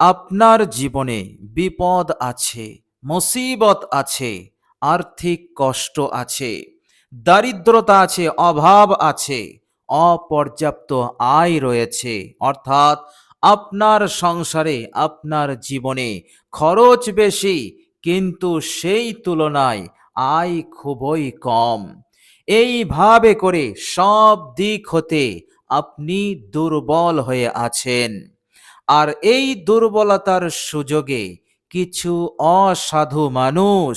আপনার জীবনে বিপদ আছে, মুসিবত আছে, আর্থিক কষ্ট আছে, দারিদ্রতা আছে, অভাব আছে, অপর্যাপ্ত আয় রয়েছে। অর্থাৎ আপনার সংসারে, আপনার জীবনে খরচ বেশি, কিন্তু সেই তুলনায় আয় খুবই কম। এইভাবে করে সব দিক হতে আপনি দুর্বল হয়ে আছেন। আর এই দুর্বলতার সুযোগে কিছু অসাধু মানুষ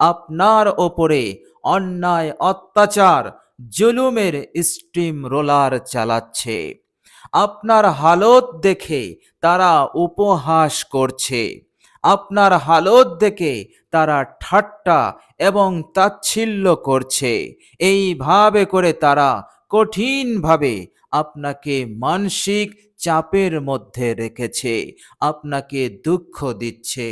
আপনার ওপরে অন্যায়, অত্যাচার, জুলুমের স্টিম রোলার চালাচ্ছে। আপনার হালত দেখে তারা উপহাস করছে। আপনার হালত দেখে তারা ঠাট্টা এবং তাচ্ছিল্য করছে। এইভাবে করে তারা কঠিনভাবে আপনাকে মানসিক চাপের মধ্যে রেখেছে, আপনাকে দুঃখ দিচ্ছে,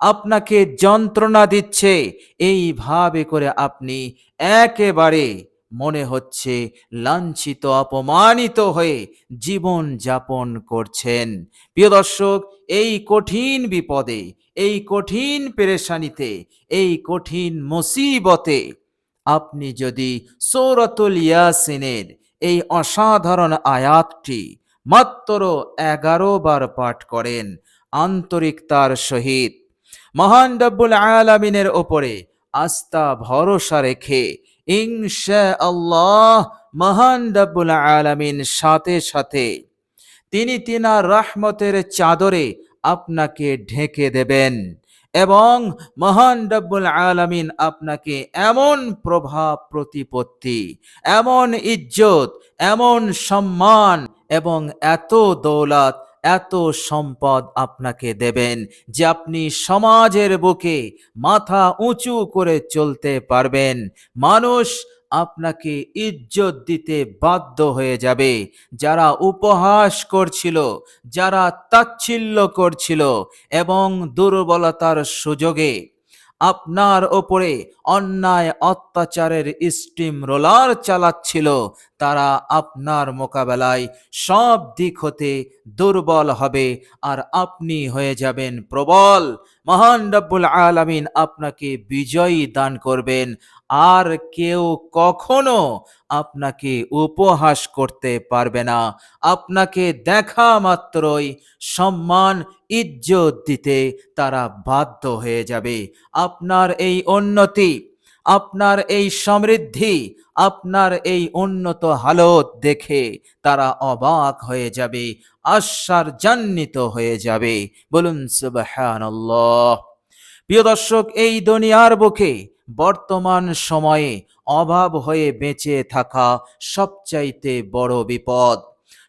আপনাকে যন্ত্রণা দিচ্ছে, এইভাবে করে আপনি একেবারে মনে হচ্ছে লাঞ্ছিত, অপমানিত হয়ে জীবন যাপন করছেন। প্রিয় দর্শক, এই কঠিন বিপদে, এই কঠিন পেরেশানিতে, এই কঠিন মুসিবতে আপনি যদি সৌরতুল ইয়াসিনের এই অসাধারণ আয়াতটি মাত্র এগারো বার পাঠ করেন আন্তরিকতার সহিত মহান রব্বুল আলামিনের ওপরে আস্থা ভরসা রেখে আল্লাহ মহান রব্বুল আলামিন সাথে সাথে তিনি তিনার রহমতের চাদরে আপনাকে ঢেকে দেবেন। এবং মহান রব্বুল আলমিন আপনাকে এমন প্রভাব প্রতিপত্তি, এমন ইজ্জত, এমন সম্মান এবং এত দৌলত, এত সম্পদ আপনাকে দেবেন যে আপনি সমাজের বুকে মাথা উঁচু করে চলতে পারবেন। মানুষ আপনাকে ইজ্জত দিতে বাধ্য হয়ে যাবে। যারা উপহাস করছিল, যারা তাচ্ছিল্য করছিল এবং দুর্বলতার সুযোগে আপনার ওপরে অন্যায় অত্যাচারের স্টিম রোলার চালাচ্ছিল, তারা আপনার মোকাবেলায় সব দিক হতে দুর্বল হবে আর আপনি হয়ে যাবেন প্রবল। মহান রব্বুল আলামিন আপনাকে বিজয়ী দান করবেন। আর কেউ কখনো আপনাকে উপহাস করতে পারবে না। আপনাকে দেখা মাত্রই সম্মান, ইজ্জত দিতে তারা বাধ্য হয়ে যাবে। আপনার এই উন্নতি, আপনার এই সমৃদ্ধি, আপনার এই উন্নত হালত দেখে তারা অবাক হয়ে যাবে, আশ্চর্যান্বিত হয়ে যাবে। বলুন, সুবহানাল্লাহ। প্রিয় দর্শক, এই দুনিয়ার বুকে বর্তমান সময়ে অভাব হয়ে বেঁচে থাকা সবচাইতে বড় বিপদ।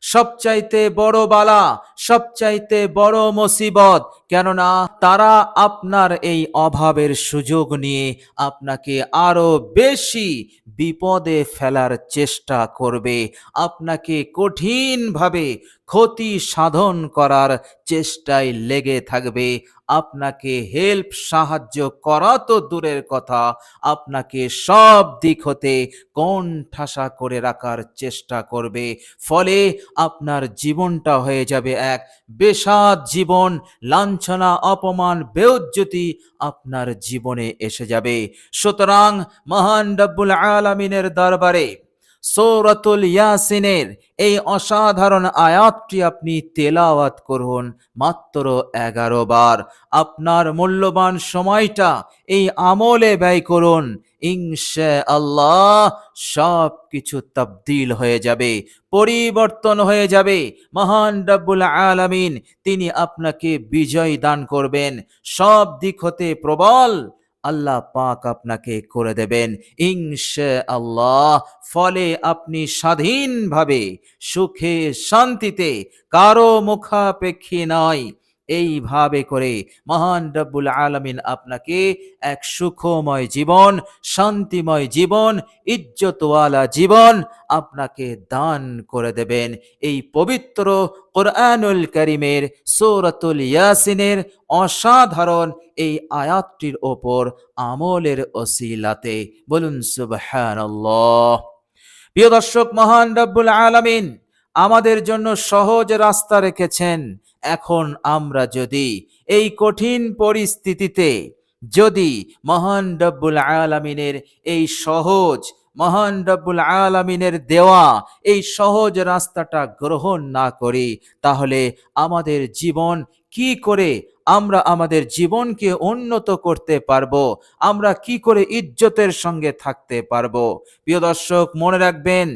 সবচাইতে বড় বালা, সবচাইতে বড় মুসিবত কেননা তারা আপনার এই অভাবের সুযোগ নিয়ে আপনাকে আরও বেশি বিপদে ফেলার চেষ্টা করবে। আপনাকে কঠিনভাবে ক্ষতি সাধন করার চেষ্টায় লেগে থাকবে। আপনাকে হেল্প সাহায্য করা তো দূরের কথা। আপনাকে সব দিক হতে কোন ঠাসা করে রাখার চেষ্টা করবে। ফলে আপনার জীবনটা হয়ে যাবে এক বেসাদ জীবন লাঞ্ছনা অপমান, বেউজ্জতি আপনার জীবনে এসে যাবে। সুতরাং মহান রব্বুল আলমিনের দরবারে সৌরতুল ইয়াসিনের এই অসাধারণ আয়াতটি আপনি তেলাওয়াত করুন মাত্র এগারো বার। আপনার মূল্যবান সময়টা এই আমলে ব্যয় করুন। ইনশা আল্লাহ সব কিছু তবদিল হয়ে যাবে, পরিবর্তন হয়ে যাবে। মহান রব্বুল আলামিন, তিনি আপনাকে বিজয় দান করবেন। সব দিক হতে প্রবল, আল্লাহ পাক আপনাকে করে দেবেন। ইনশা আল্লাহ ফলে আপনি স্বাধীনভাবে সুখে শান্তিতে কারও মুখাপেক্ষী নয়। এইভাবে করে মহান রব্বুল আলমিন আপনাকে এক সুখময় জীবন, শান্তিময় জীবন, ইজ্জতওয়ালা জীবন আপনাকে দান করে দেবেন। এই পবিত্র কোরআনুল করিমের, সৌরতুল ইয়াসিনের অসাধারণ এই আয়াতটির ওপর আমলের ওসিলাতে বলুন সুবহানাল্লাহ। প্রিয় দর্শক, মহান রব্বুল আলমিন আমাদের জন্য সহজ রাস্তা রেখেছেন। এখন আমরা যদি এই কঠিন পরিস্থিতিতে যদি মহান রব্বুল আলামিনের এই সহজ, মহান রব্বুল আলামিনের দেওয়া এই সহজ রাস্তাটা গ্রহণ না করি, তাহলে আমাদের জীবন কি করে আমরা আমাদের জীবনকে উন্নত করতে পারব? আমরা কি করে ইজ্জতের সঙ্গে থাকতে পারব? প্রিয় দর্শক, মনে রাখবেন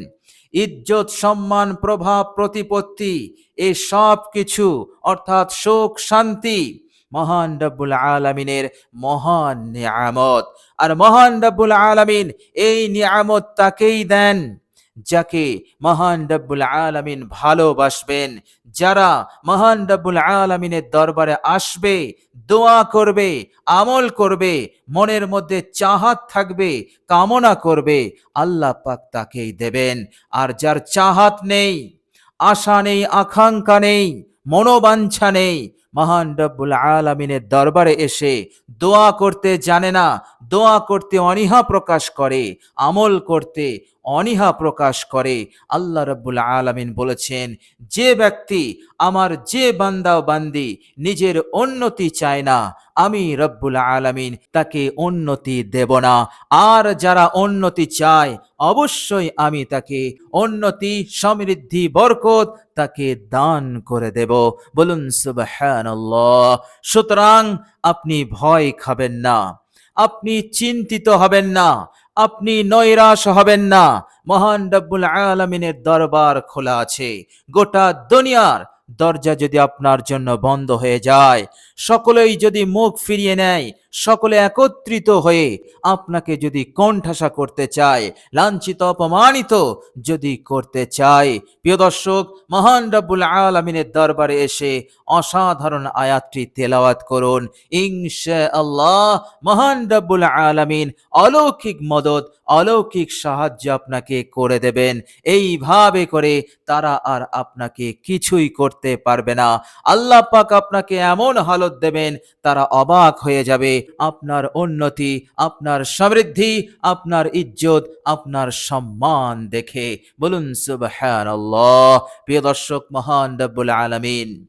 ইজ্জত, সম্মান, প্রভাব, প্রতিপত্তি, এ সব কিছু, অর্থাৎ শোক শান্তি, মহান রব্বুল আলমিনের মহান নিয়ামত। আর মহান রব্বুল আলমিন এই নিয়ামত তাকেই দেন। যাকে মহান রব্বুল আলমিন ভালোবাসবেন। যারা মহান রব্বুল আলমিনের দরবারে আসবে, দোয়া করবে, আমল করবে, মনের মধ্যে চাহাত থাকবে, কামনা করবে, আল্লাহ পাক তাকেই দেবেন। আর যার চাহাত নেই, আশা নেই, আকাঙ্ক্ষা নেই, মনোবাঞ্ছা নেই, মহান রব্বুল আলমিনের দরবারে এসে দোয়া করতে জানে না দোয়া করতে অনীহা প্রকাশ করে, আমল করতে অনীহা প্রকাশ করে। আল্লাহ রব্বুল আলমিন বলেছেন, যে ব্যক্তি আমার যে বান্দা বান্দি, নিজের উন্নতি চায় না, আমি রব্বুল আলমিন তাকে উন্নতি দেব না। আর যারা উন্নতি চায়, অবশ্যই আমি তাকে উন্নতি, সমৃদ্ধি, বরকত তাকে দান করে দেব। বলুন সুবহানাল্লাহ। সুতরাং আপনি ভয় খাবেন না। আপনি চিন্তিত হবেন না, আপনি নৈরাশ হবেন না। মহান রব্বুল আলমিনের দরবার খোলা আছে। গোটা দুনিয়ার দরজা যদি আপনার জন্য বন্ধ হয়ে যায়, সকলেই যদি মুখ ফিরিয়ে নেয়, সকলে একত্রিত হয়ে আপনাকে যদি কণ্ঠাসা করতে চায়, লাঞ্ছিত, অপমানিত যদি করতে চায়, প্রিয় দর্শক, মহান রব্বুল আলমিনের দরবারে এসে অসাধারণ আয়াতটি তেলাওয়াত করুন। ইনশা আল্লাহ মহান রব্বুল আলমিন অলৌকিক মদত, অলৌকিক সাহায্য আপনাকে করে দেবেন। এইভাবে করে তারা আর আপনাকে কিছুই করতে পারবে না। আল্লাহ পাক আপনাকে এমন হালত দেবেন, তারা অবাক হয়ে যাবে। আপনার উন্নতি, আপনার সমৃদ্ধি, আপনার ইজ্জত, আপনার সম্মান দেখে। বলুন, সুবহানাল্লাহ। প্রিয় দর্শক, মহান রব্বুল আলামিন।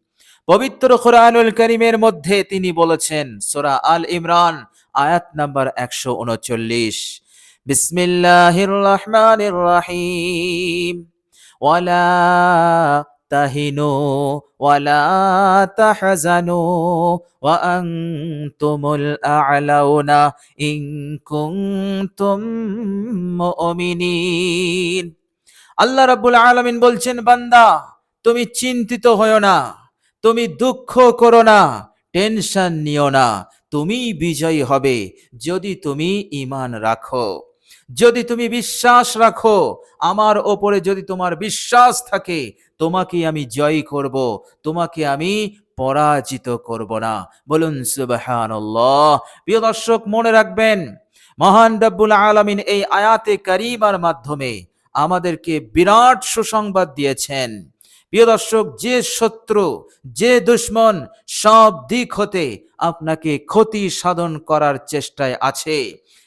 পবিত্র কোরআনুল করিমের মধ্যে তিনি বলেছেন, সূরা আল ইমরান, আয়াত নাম্বার একশো উনচল্লিশ। বিসমিল্লাহির রহমানির রহিম। ওয়ালা তাহিনু ওয়ালা তাহজানু ওয়া আনতুমুল আ'লাউনা ইন কুনতুম মুমিনিন। আল্লাহ রাব্বুল আলামিন বলছেন, বান্দা, তুমি চিন্তিত হও না, তুমি দুঃখ করো না, টেনশন নিও না তুমি বিজয়ী হবে যদি তুমি ইমান রাখো। যদি তুমি বিশ্বাস রাখো, আমার ওপরে যদি তোমার বিশ্বাস থাকে, তোমাকে আমি জয় করব, তোমাকে আমি পরাজিত করব না। বলুন, সুবহানাল্লাহ। প্রিয় দর্শক, মনে রাখবেন, মহান রব্বুল আলামিন এই আয়াতে কারিমার মাধ্যমে আমাদেরকে বিরাট সুসংবাদ দিয়েছেন। প্রিয় দর্শক, যে শত্রু, যে দুশ্মন সব দিক হতে আপনাকে ক্ষতি সাধন করার চেষ্টায় আছে।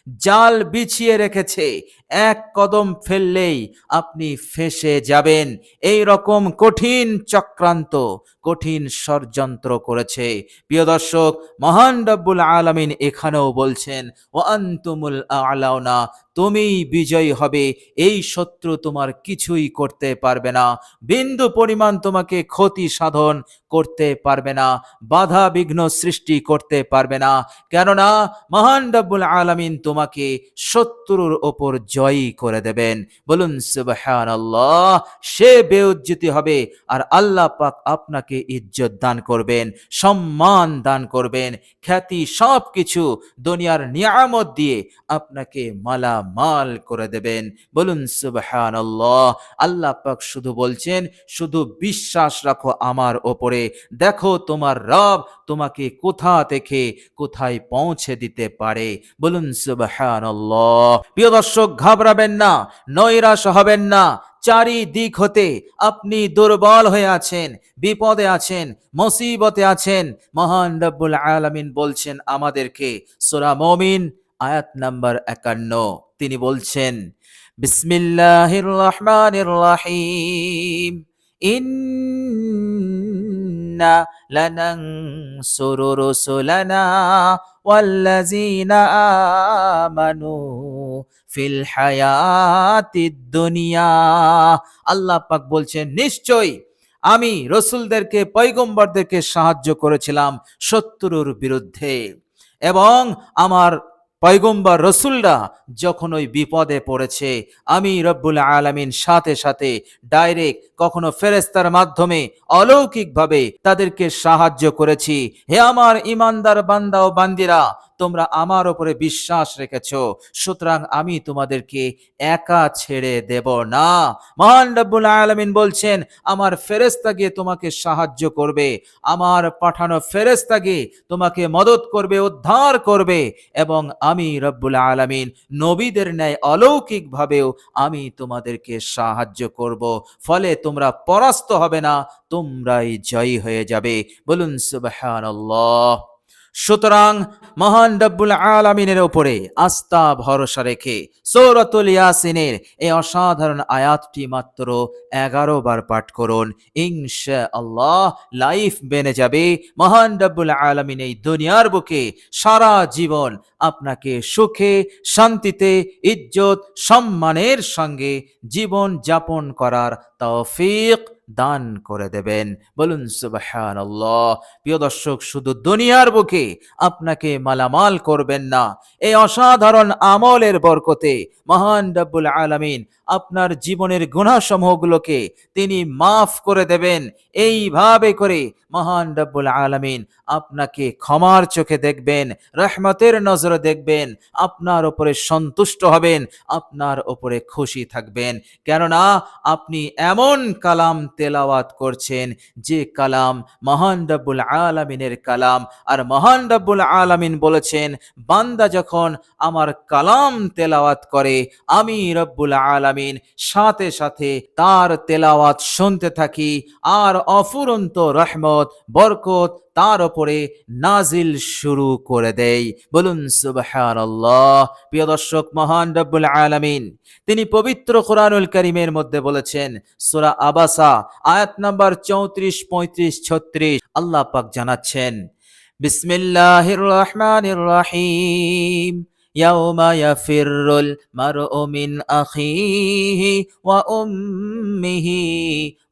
জাল বিছিয়ে রেখেছে। এক কদম ফেললেই আপনি ফেসে যাবেন। এই রকম কঠিন চক্রান্ত, কঠিন ষড়যন্ত্র করেছে। প্রিয় দর্শক, মহান রব্বুল আলামিন এখানেও বলছেন ও আন্তুমুল আলাউনা তুমি বিজয়ী হবে। এই শত্রু তোমার কিছুই করতে পারবে না। বিন্দু পরিমাণ তোমাকে ক্ষতি সাধন করতে পারবে না। বাধা বিঘ্ন সৃষ্টি করতে পারবে না। কেননা, মহান রব্বুল আলামিন তোমাকে শত্রুর ওপর জয়ী করে দেবেন। বলুন, সুবহানাল্লাহ, সে বেউজ্জতি হবে আর আল্লাহ পাক আপনাকে ইজ্জত দান করবেন, সম্মান দান করবেন। খ্যাতি সব কিছু দুনিয়ার নিয়ামত দিয়ে আপনাকে মালামাল করে দেবেন। বলুন, সুবহানাল্লাহ আল্লাহ আল্লাহ পাক শুধু বলছেন, শুধু বিশ্বাস রাখো আমার ওপরে। দেখো তোমার রব তোমাকে কোথা থেকে কোথায় পৌঁছে দিতে পারে। বলুন, সুবহানাল্লাহ। প্রিয় দর্শক ঘাবড়াবেন না, নৈরাশ হবেন না। চারিদিক হতে আপনি দুর্বল হয়ে আছেন, বিপদে আছেন, মুসিবতে আছেন। মহান রব্বুল আলামিন বলছেন আমাদেরকে, সূরা মুমিন, আয়াত নাম্বার একান্ন। তিনি বলছেন, বিসমিল্লাহির রহমানির রহিম। ইন ইন্না লানানসুরু রুসুলানা ওয়াল্লাযীনা ফিল হায়াতিদ দুনিয়া। আল্লাহ পাক বলছেন, নিশ্চয়ই আমি রসুলদেরকে পৈগম্বরদেরকে সাহায্য করেছিলাম শত্রুর বিরুদ্ধে। এবং আমার পয়গম্বর রসুলরা যখন ওই বিপদে পড়েছে, আমি রব্বুল আলামিন সাথে সাথে ডাইরেক্ট কখনো ফেরেস্তার মাধ্যমে অলৌকিকভাবে তাদেরকে সাহায্য করেছি। হে আমার ইমানদার বান্দা ও বান্দিরা তোমরা আমার ওপরে বিশ্বাস রেখেছ। সুতরাং আমি তোমাদেরকে একা ছেড়ে দেব না। মহান রব্বুল আলামিন বলছেন, আমার ফেরেস্তা গিয়ে তোমাকে সাহায্য করবে। আমার পাঠানো ফেরেস্তা গিয়ে তোমাকে মদত করবে, উদ্ধার করবে এবং আমি রব্বুল আলামিন নবীদের ন্যায় অলৌকিকভাবেও আমি তোমাদেরকে সাহায্য করব। ফলে তোমরা পরাস্ত হবে না, তোমরাই জয়ী হয়ে যাবে। বলুন সুবহানাল্লাহ। সুতরাং মহান রব্বুল আলামিনের ওপরে আস্থা, ভরসা রেখে সৌরতুল ইয়াসিনের এই অসাধারণ আয়াতটি মাত্র এগারো বার পাঠ করুন। ইনশা আল্লাহ লাইফ বেনে যাবে। মহান রব্বুল আলামিন এই দুনিয়ার বুকে সারা জীবন আপনাকে সুখে, শান্তিতে, ইজ্জত, সম্মানের সঙ্গে জীবন যাপন করার তৌফিক দান করে দেবেন। বলুন সুবহান প্রিয় দর্শক, শুধু দুনিয়ার বুকে আপনাকে মালামাল করবেন না। এই অসাধারণ আমলের বরকতে মহান ডাব্বুল আলামিন আপনার জীবনের গুণাসমূহগুলোকে তিনি মাফ করে দেবেন। এইভাবে করে মহান রব্বুল আলামিন আপনাকে ক্ষমার চোখে দেখবেন, রহমতের নজরে দেখবেন, আপনার ওপরে সন্তুষ্ট হবেন, আপনার ওপরে খুশি থাকবেন। কেননা আপনি এমন কালাম তেলাওয়াত করছেন, যে কালাম মহান রব্বুল আলামিনের কালাম। আর মহান রব্বুল আলামিন বলেছেন, বান্দা যখন আমার কালাম তেলাওয়াত করে, আমি রব্বুল আলামিন সাথে সাথে তার তেলাওয়াত শুনতে থাকি আর অফুরন্ত রহমত, বরকত তার ওপরে নাজিল শুরু করে দেই। বলুন, সুবহানাল্লাহ। প্রিয় দর্শক, মহান রব্বুল আলামিন, তিনি পবিত্র কোরআনুল করিমের মধ্যে বলেছেন, সূরা আবাসা, আয়াত নাম্বার চৌত্রিশ, পঁয়ত্রিশ, ছত্রিশ, আল্লাহ পাক জানাচ্ছেন, বিসমিল্লাহির রহমানির রহিম। ইয়াউমা ইয়াফিরুল মারউ মিন আখিহি ওয়া উম্মিহি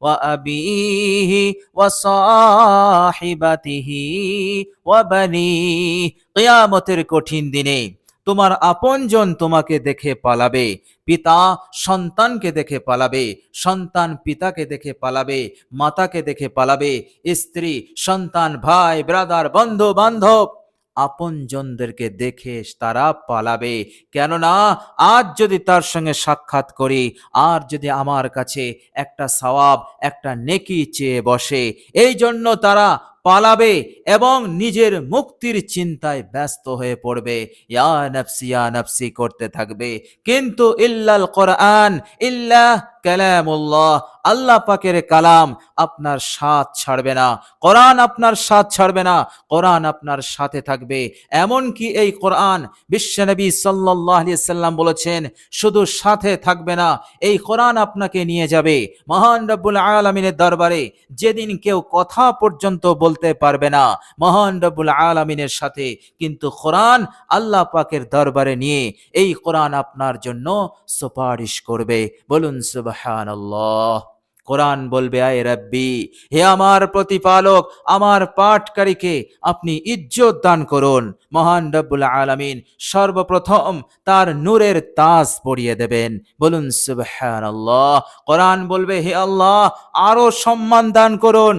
ওয়া আবিহি ওয়া সাহিবাতিহি ওয়া কিয়ামতের কঠিন দিনে তোমার আপনজন তোমাকে দেখে পালাবে, পিতা সন্তানকে দেখে পালাবে, সন্তান পিতাকে দেখে পালাবে, মাতাকে দেখে পালাবে, স্ত্রী, সন্তান, ভাই ব্রাদার বন্ধু, বান্ধব। আপনজনদেরকে দেখে তারা পালাবে। কেননা, আজ যদি তার সঙ্গে সাক্ষাৎ করি, আর যদি আমার কাছে একটা সওয়াব, একটা নেকি চেয়ে বসে এই জন্য তারা পালাবে এবং নিজের মুক্তির চিন্তায় ব্যস্ত হয়ে পড়বে। ইয়া নফসি ইয়া নফসি, করতে থাকবে। কিন্তু ইল্লাল কোরআন, ইল্লাহ কালামুল্লাহ, আল্লাহ পাকের কালাম আপনার সাথ ছাড়বে না। কোরআন আপনার সাথ ছাড়বে না, কোরআন আপনার সাথে থাকবে। এমন কি এই কোরআন বিশ্বনবী সাল্লাল্লাহু সাল্লাম বলেছেন, শুধু সাথে থাকবে না, এই কোরআন আপনাকে নিয়ে যাবে। মহান রব্বুল আলামিনের দরবারে যেদিন কেউ কথা পর্যন্ত বলতে পারবে না, মহান রব্বুল আলামিনের সাথে। কিন্তু কোরআন আল্লাহ পাকের দরবারে নিয়ে এই কোরআন আপনার জন্য সুপারিশ করবে। বলুন কোরআন বলবে, আয় রব্বি, হে আমার প্রতিপালক, আমার পাঠকারীকে আপনি ইজ্জত দান করুন। মহান রব্বুল আলামিন সর্বপ্রথম তার নূরের তাজ পরিয়ে দেবেন। বলুন, সুবহানাল্লাহ। কোরআন বলবে, হে আল্লাহ, আরও সম্মান দান করুন।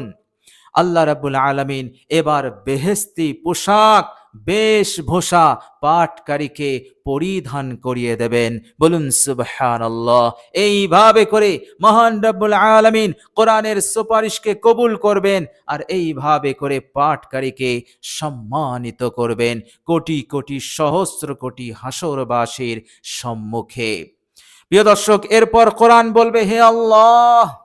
আল্লাহ রাব্বুল আলামিন এবার বেহেস্তি পোশাক বেশভূষা পাঠকারীকে পরিধান করিয়ে দেবেন। বলুন সুবহান আল্লাহ এইভাবে করে মহান রব্বুল আলামিন কোরআনের সুপারিশকে কবুল করবেন আর এইভাবে করে পাঠকারীকে সম্মানিত করবেন কোটি কোটি সহস্র কোটি হাসরবাসীর সম্মুখে। প্রিয় দর্শক, এরপর কোরআন বলবে, হে আল্লাহ,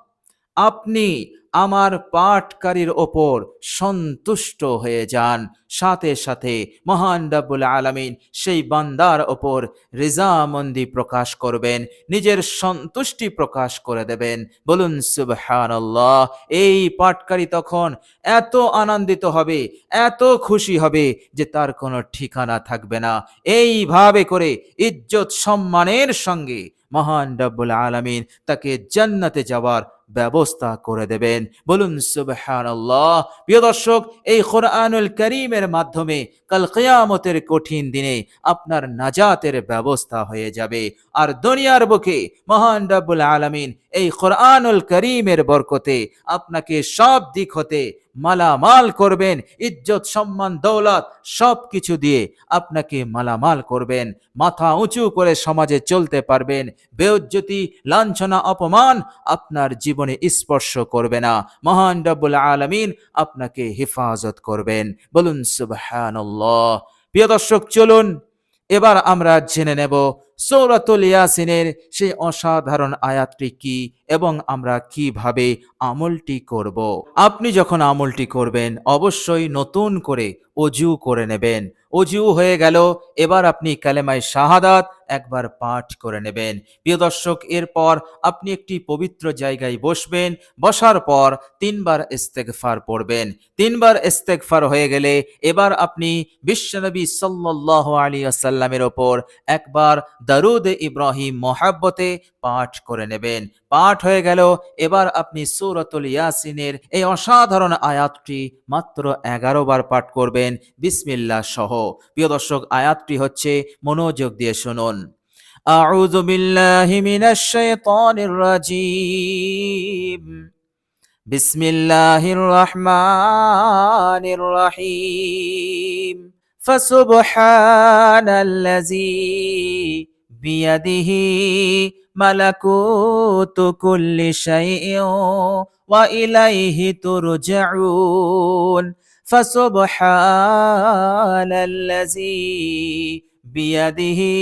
আপনি আমার পাঠকারীর ওপর সন্তুষ্ট হয়ে যান। সাথে সাথে মহান রাব্বুল আলামিন সেই বান্দার ওপর রেজামন্দি প্রকাশ করবেন, নিজের সন্তুষ্টি প্রকাশ করে দেবেন। বলুন, সুবহানাল্লাহ, এই পাঠকারী তখন এত আনন্দিত হবে, এত খুশি হবে যে তার কোনো ঠিকানা থাকবে না। এইভাবে করে ইজ্জত সম্মানের সঙ্গে মহান রব্বুল আলামিন তাকে জান্নাতে যাওয়ার ব্যবস্থা করে দেবেন। বলুন সুবহান আল্লাহ প্রিয় দর্শক, এই কোরআনুল করিমের মাধ্যমে কাল কেয়ামতের কঠিন দিনে আপনার নাজাতের ব্যবস্থা হয়ে যাবে। আর দুনিয়ার বুকে মহান রব্বুল আলামিন এই কোরআনুল করিমের বরকতে আপনাকে সব দিক হতে মালামাল করবেন, ইজ্জত সম্মান, দৌলত সব কিছু দিয়ে আপনাকে মালামাল করবেন। মাথা উঁচু করে সমাজে চলতে পারবেন। বেউজ্জতি, লাঞ্ছনা, অপমান আপনার জীবনে স্পর্শ করবে না। মহান রব্বুল আলামিন আপনাকে হেফাজত করবেন। বলুন সুবহানাল্লাহ। প্রিয় দর্শক, চলুন এবার আমরা জেনে নেব সৌরাতুল ইয়াসিনের সেই অসাধারণ আয়াতটি কি এবং আমরা কীভাবে আমলটি করব। আপনি যখন আমলটি করবেন, অবশ্যই নতুন করে অজু করে নেবেন। অজু হয়ে গেল, এবার আপনি কালেমায় শাহাদাত একবার পাঠ করে নেবেন। প্রিয় দর্শক, এরপর আপনি একটি পবিত্র জায়গায় বসবেন, বসার পর তিনবার ইস্তেগফার পড়বেন। তিনবার ইস্তেগফার হয়ে গেলে এবার আপনি বিশ্বনবী সাল্লাহ আলী আসাল্লামের ওপর একবার দারুদ ইব্রাহিম মোহাব্বতে পাঠ করে নেবেন। পাঠ হয়ে গেল, এবার আপনি সূরাতুল ইয়াসিনের এই অসাধারণ আয়াতটি মাত্র এগারো বার পাঠ করবেন। বিসমিল্লাহ সহ। প্রিয় দর্শক, আয়াতটি হচ্ছে মনোযোগ দিয়ে শুনুন। أعوذ بالله من الشيطان الرجيم بسم الله الرحمن الرحيم فسبحان الذي بيده ملكوت كل شيء وإليه ترجعون فسبحان الذي বিয়াদিহি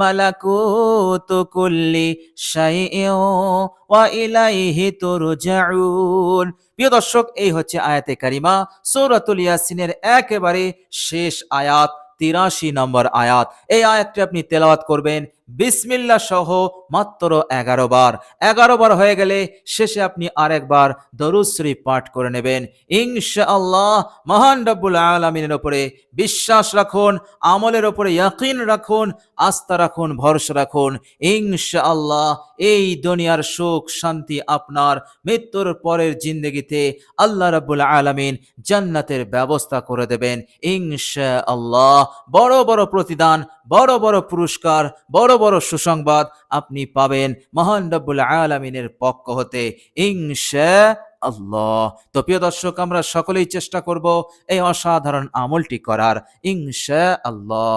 মালাকুতু কুল্লি শাইইন ওয়া ইলাইহি তুরজাউন প্রিয় দর্শক, এই হচ্ছে আয়াতে কারিমা, সূরাতুল ইয়াসিনের একেবারে শেষ আয়াত, তিরাশি নম্বর আয়াত। এই আয়াতটি আপনি তেলাওয়াত করবেন বিসমিল্লা সহ মাত্র এগারো বার। এগারো বার হয়ে গেলে শেষে আপনি আরেকবার দরুশ্রী পাঠ করে নেবেন। ইনশাআল্লাহ মহান রব্বুল আলমিনের ওপরে বিশ্বাস রাখুন, আমলের ওপরে ইয়াকিন রাখুন, আস্থা রাখুন, ভরসা রাখুন। ইনশাআল্লাহ এই দুনিয়ার সুখ শান্তি আপনার মৃত্যুর পরের জিন্দগিতে আল্লাহ রাব্বুল আলামিন জান্নাতের ব্যবস্থা করে দেবেন। ইনশাআল্লাহ বড় বড় প্রতিদান বড় বড় পুরস্কার, বড় বড় সুসংবাদ আপনি পাবেন মহান রব্বুল আলমিনের পক্ষ হতে ইংশা আল্লাহ তো প্রিয় দর্শক, আমরা সকলেই চেষ্টা করব এই অসাধারণ আমলটি করার ইংশা আল্লাহ